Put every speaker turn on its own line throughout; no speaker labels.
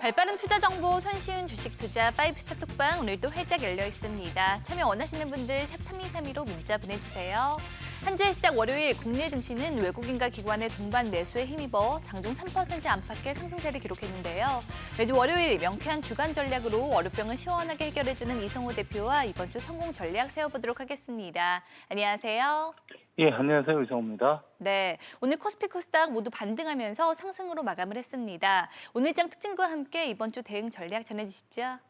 발빠른 투자 정보 손쉬운 주식 투자 파이브스타 톡방 오늘도 활짝 열려 있습니다. 참여 원하시는 분들 샵 3232로 문자 보내주세요. 한 주의 시작 월요일 국내 증시는 외국인과 기관의 동반 매수에 힘입어 장중 3% 안팎의 상승세를 기록했는데요. 매주 월요일 명쾌한 주간 전략으로 월요병을 시원하게 해결해주는 이성호 대표와 이번 주 성공 전략 세워보도록 하겠습니다. 안녕하세요.
예, 안녕하세요. 이성호입니다.
네, 오늘 코스피 코스닥 모두 반등하면서 상승으로 마감을 했습니다. 오늘 장 특징과 함께 이번 주 대응 전략 전해주시죠.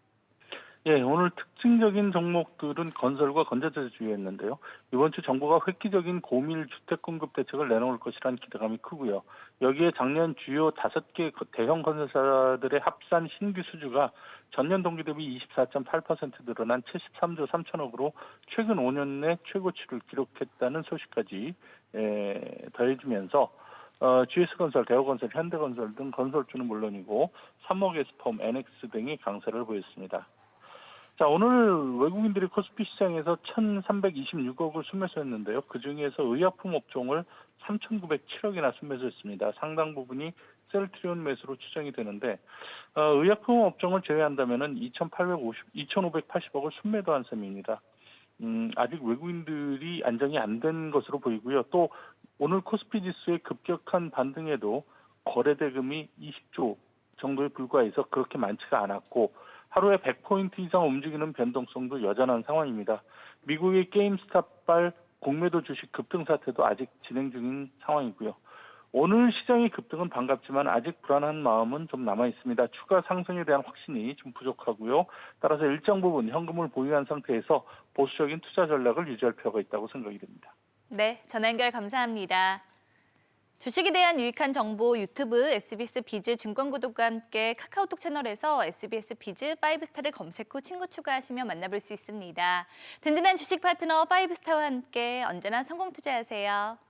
예, 오늘 특징적인 종목들은 건설과 건자재 주였는데요. 이번 주 정부가 획기적인 고밀 주택 공급 대책을 내놓을 것이라는 기대감이 크고요. 여기에 작년 주요 다섯 개 대형 건설사들의 합산 신규 수주가 전년 동기 대비 24.8% 늘어난 73조 3천억으로 최근 5년 내 최고치를 기록했다는 소식까지 에, 더해지면서 어, GS건설, 대우건설, 현대건설 등 건설주는 물론이고 삼목에스폼, NX 등이 강세를 보였습니다. 자, 오늘 외국인들이 코스피 시장에서 1,326억을 순매수했는데요. 그 중에서 의약품 업종을 3,907억이나 순매수했습니다. 상당 부분이 셀트리온 매수로 추정이 되는데, 어, 의약품 업종을 제외한다면은 2,850, 2,580억을 순매도한 셈입니다. 음, 아직 외국인들이 안정이 안 된 것으로 보이고요. 또 오늘 코스피 지수의 급격한 반등에도 거래 대금이 20조 정도에 불과해서 그렇게 많지가 않았고 하루에 100포인트 이상 움직이는 변동성도 여전한 상황입니다. 미국의 게임스탑발 공매도 주식 급등 사태도 아직 진행 중인 상황이고요. 오늘 시장의 급등은 반갑지만 아직 불안한 마음은 좀 남아 있습니다. 추가 상승에 대한 확신이 좀 부족하고요. 따라서 일정 부분 현금을 보유한 상태에서 보수적인 투자 전략을 유지할 필요가 있다고 생각이 됩니다.
네, 전화 연결 감사합니다. 주식에 대한 유익한 정보 유튜브 SBS 비즈 증권 구독과 함께 카카오톡 채널에서 SBS 비즈 5스타를 검색 후 친구 추가하시면 만나볼 수 있습니다. 든든한 주식 파트너 5스타와 함께 언제나 성공 투자하세요.